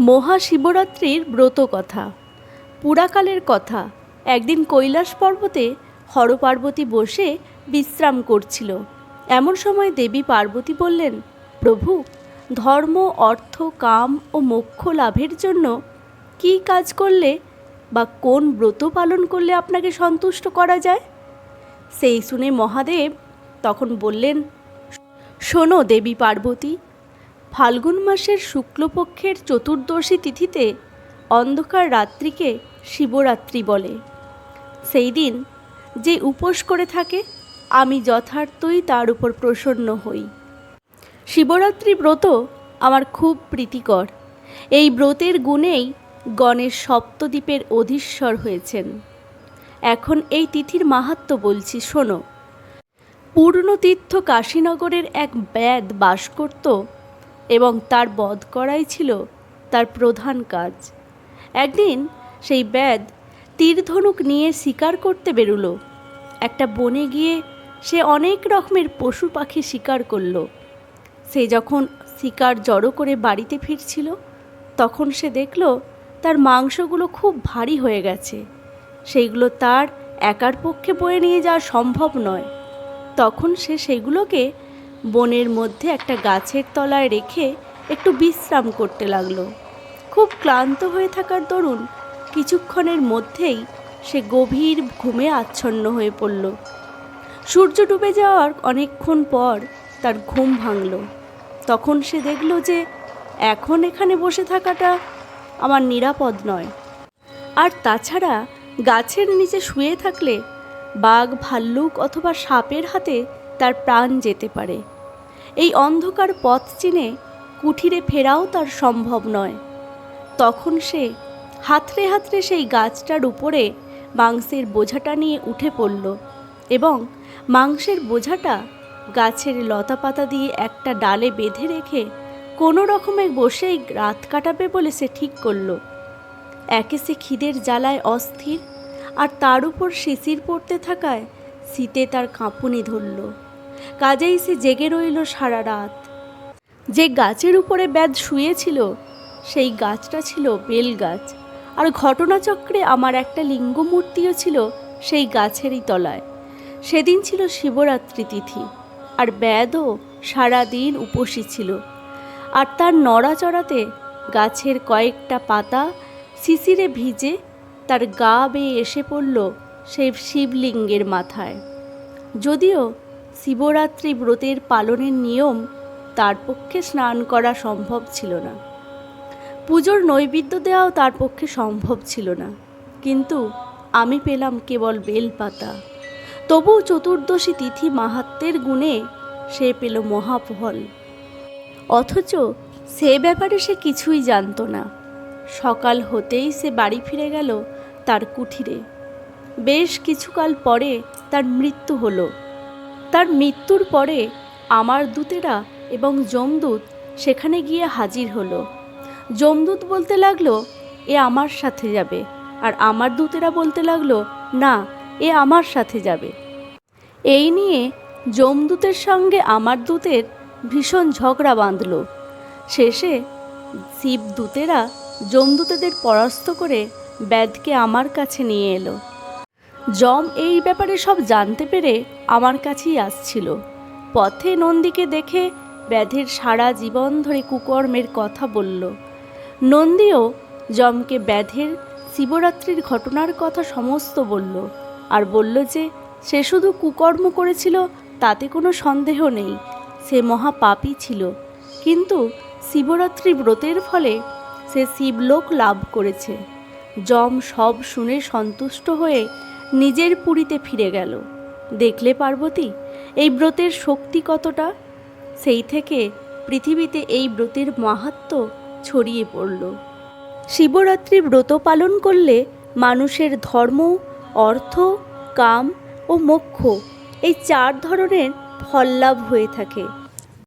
মহাশিবরাত্রির ব্রত কথা। পুরাকালের কথা। একদিন কৈলাস পর্বতে হরপার্বতী বসে বিশ্রাম করছিল। এমন সময় দেবী পার্বতী বললেন, প্রভু, ধর্ম, অর্থ, কাম ও মোক্ষ লাভের জন্য কী কাজ করলে বা কোন ব্রত পালন করলে আপনাকে সন্তুষ্ট করা যায়? সেই শুনে মহাদেব তখন বললেন, শোনো দেবী পার্বতী ফাল্গুন মাসের শুক্লপক্ষের চতুর্দশী তিথিতে অন্ধকার রাত্রিকে শিবরাত্রি বলে। সেই দিন যে উপোস করে থাকে, আমি যথার্থই তার উপর প্রসন্ন হই। শিবরাত্রি ব্রত আমার খুব প্রীতিকর। এই ব্রতের গুণেই গণেশ সপ্তদ্বীপের অধীশ্বর হয়েছেন। এখন এই তিথির মাহাত্ম বলছি, শোনো। পূর্ণতীর্থ কাশীনগরের এক ব্যাদ বাস করত এবং তার বধ করাই ছিল তার প্রধান কাজ। একদিন সেই ব্যাদ তীরধনুক নিয়ে শিকার করতে বেরুলো। একটা বনে গিয়ে সে অনেক রকমের পশু পাখি শিকার করল। সে যখন শিকার জড়ো করে বাড়িতে ফিরছিল, তখন সে দেখল তার মাংসগুলো খুব ভারী হয়ে গেছে। সেইগুলো তার একার পক্ষে বয়ে নিয়ে যাওয়া সম্ভব নয়। তখন সে সেগুলোকে বনের মধ্যে একটা গাছের তলায় রেখে একটু বিশ্রাম করতে লাগল। খুব ক্লান্ত হয়ে থাকার দরুন কিছুক্ষণের মধ্যেই সে গভীর ঘুমে আচ্ছন্ন হয়ে পড়ল। সূর্য ডুবে যাওয়ার অনেকক্ষণ পর তার ঘুম ভাঙল। তখন সে দেখল যে এখন এখানে বসে থাকাটা আমার নিরাপদ নয়। আর তাছাড়া গাছের নিচে শুয়ে থাকলে বাঘ, ভাল্লুক অথবা সাপের হাতে তার প্রাণ যেতে পারে। এই অন্ধকার পথ চিনে কুঠিরে ফেরাও তার সম্ভব নয়। তখন সে হাতড়ে হাতড়ে সেই গাছটার উপরে মাংসের বোঝাটা নিয়ে উঠে পড়ল এবং মাংসের বোঝাটা গাছের লতা পাতা দিয়ে একটা ডালে বেঁধে রেখে কোনো রকমে বসেই রাত কাটাবে বলে সে ঠিক করল। একে সে খিদের জ্বালায় অস্থির আর তার উপর শিশির পড়তে থাকায় শীতে তার কাঁপুনি ধরল। কাজেই সে জেগে রইল সারা রাত। যে গাছের উপরে ব্যাধ শুয়েছিল, সেই গাছটা ছিল বেল গাছ। আর ঘটনাচক্রে আমার একটা লিঙ্গ মূর্তিও ছিল সেই গাছেরই তলায়। সেদিন ছিল শিবরাত্রি তিথি, আর ব্যাধও সারাদিন উপসী ছিল। আর তার নড়াচড়াতে গাছের কয়েকটা পাতা শিশিরে ভিজে তার গা বেয়ে এসে পড়ল সেই শিবলিঙ্গের মাথায়। যদিও শিবরাত্রি ব্রতের পালনের নিয়ম তার পক্ষে স্নান করা সম্ভব ছিল না। পুজোর নৈবেদ্য দেওয়াও তার পক্ষে সম্ভব ছিল না। কিন্তু আমি পেলাম কেবল বেলপাতা। তবুও চতুর্দশী তিথি মাহাত্মের গুণে সে পেল মহাফল অথচ সে ব্যাপারে সে কিছুই জানতো না। সকাল হতেই সে বাড়ি ফিরে গেল তার কুঠিরে। বেশ কিছুকাল পরে তার মৃত্যু হলো। তার মৃত্যুর পরে আমার দূতেরা এবং যমদূত সেখানে গিয়ে হাজির হলো। যমদূত বলতে লাগল, এ আমার সাথে যাবে। আর আমার দূতেরা বলতে লাগল, না, এ আমার সাথে যাবে। এই নিয়ে যমদূতের সঙ্গে আমার দূতের ভীষণ ঝগড়া বাঁধল। শেষে শিবদূতেরা যমদূতেদের পরাস্ত করে ব্যাধকে আমার কাছে নিয়ে এলো। যম এই ব্যাপারে সব জানতে পেরে আমার কাছেই আসছিল। পথে নন্দীকে দেখে ব্যাধের সারা জীবন ধরে কুকর্মের কথা বলল। নন্দীও যমকে ব্যাধের শিবরাত্রির ঘটনার কথা সমস্ত বলল আর বলল যে, সে শুধু কুকর্ম করেছিল, তাতে কোনো সন্দেহ নেই। সে মহাপাপী ছিল। কিন্তু শিবরাত্রি ব্রতের ফলে সে শিবলোক লাভ করেছে। যম সব শুনে সন্তুষ্ট হয়ে নিজের পুরীতে ফিরে গেল। দেখলে পার্বতী, এই ব্রতের শক্তি কতটা? সেই থেকে পৃথিবীতে এই ব্রতের মাহাত্ম্য ছড়িয়ে পড়ল। শিবরাত্রি ব্রত পালন করলে মানুষের ধর্ম, অর্থ, কাম ও মোক্ষ এই চার ধরনের ফল লাভ হয়ে থাকে।